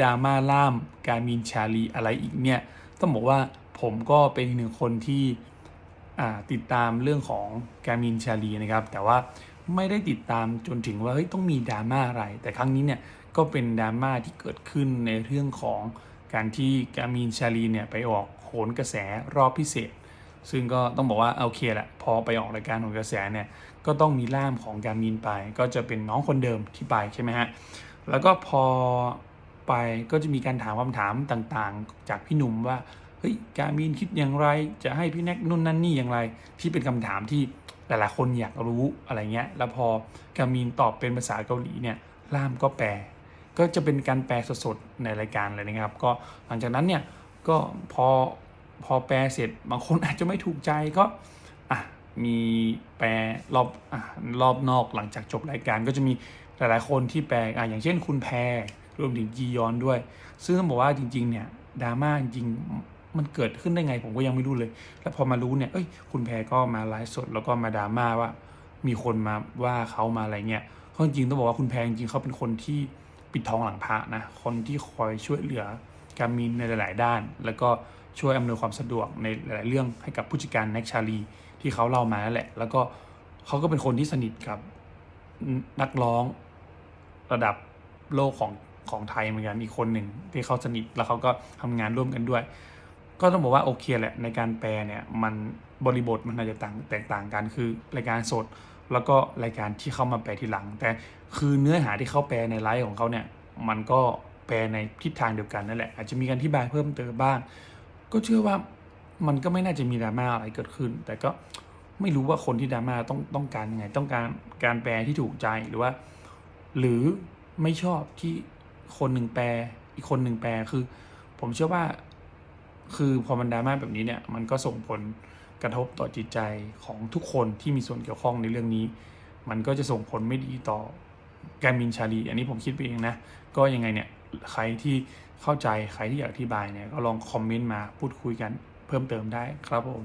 ดราม่าล่ามการมินชาลีอะไรอีกเนี่ย ต้องบอกว่าผมก็เป็นหนึ่งคนที่ติดตามเรื่องของการมินชาลีนะครับ แต่ว่าไม่ได้ติดตามจนถึงว่าเฮ้ยต้องมีดราม่าอะไร แต่ครั้งนี้เนี่ยก็เป็นดราม่าที่เกิดขึ้นในเรื่องของการที่การมินชาลีเนี่ยไปออกโหนกระแสรอบพิเศษ ซึ่งก็ต้องบอกว่าโอเคแหละพอไปออกรายการโหนกระแสเนี่ยก็ต้องมีล่ามของการมินไป ก็จะเป็นน้องคนเดิมที่ไปใช่ไหมฮะแล้วก็พอ ไปก็จะมีการถามคำถามต่างๆ จากพี่หนุ่มว่าเฮ้ยการมินคิดอย่างไร จะให้พี่แน็กนู่นนั่นนี่อย่างไร ที่เป็นคำถามที่หลายๆคนอยากรู้อะไรเงี้ยแล้วพอการมินตอบเป็นภาษาเกาหลีเนี่ยล่ามก็แปล ก็จะเป็นการแปลสดๆในรายการเลยนะครับ ก็หลังจากนั้นเนี่ยก็พอพอแปลเสร็จบางคนอาจจะไม่ถูกใจก็อะมีแปลรอบอะรอบนอกหลังจากจบรายการก็จะมีหลายๆคนที่แปลอะอย่างเช่นคุณแพร รวมถึงจียอนด้วย ซึ่งต้องบอกว่าจริง ๆ เนี่ยดราม่าจริงมันเกิดขึ้นได้ไงผมก็ยังไม่รู้เลย แล้วพอมารู้เนี่ยเอ้ยคุณแพรก็มาไลฟ์สดแล้วก็มาดราม่าว่า มีคนมาว่าเขามาอะไรเงี้ยเพราะจริงต้องบอกว่าคุณแพรจริงเขาเป็นคนที่ปิดทองหลังพระนะ คนที่คอยช่วยเหลือการมินในหลาย ๆ ด้าน แล้วก็ช่วยอำนวยความสะดวกในหลาย ๆ เรื่องให้กับผู้จัดการแน็กชาลีที่เขาเล่ามานั่นแหละ แล้วก็เขาก็เป็นคนที่สนิทกับนักร้องระดับโลกของ ของไทยเหมือนกันอีกคนหนึ่งที่เขาสนิทแล้วเขาก็ทำงานร่วมกันด้วย ก็ต้องบอกว่าโอเคแหละในการแปลเนี่ยมันบริบทมันอาจจะต่างแตกต่างกันคือรายการสด แล้วก็รายการที่เข้ามาแปลทีหลัง แต่คือเนื้อหาที่เขาแปลในไลฟ์ของเขาเนี่ยมันก็แปลในทิศทางเดียวกันนั่นแหละอาจจะมีการอธิบายเพิ่มเติมบ้าง ก็เชื่อว่ามันก็ไม่น่าจะมีดราม่าอะไรเกิดขึ้น แต่ก็ไม่รู้ว่าคนที่ดราม่าต้องต้องการยังไง ต้องการการแปลที่ถูกใจหรือว่า หรือไม่ชอบที่ คนหนึ่งแปล อีกคนหนึ่งแปลคือ ผมเชื่อว่า คือพอมันดราม่าแบบนี้เนี่ย มันก็ส่งผลกระทบต่อจิตใจของทุกคนที่มีส่วนเกี่ยวข้องในเรื่องนี้ มันก็จะส่งผลไม่ดีต่อการมินชาลี อันนี้ผมคิดไปเองนะ ก็ยังไงเนี่ย ใครที่เข้าใจ ใครที่อยากอธิบายเนี่ย ก็ลองคอมเมนต์มาพูดคุยกันเพิ่มเติมได้ครับผม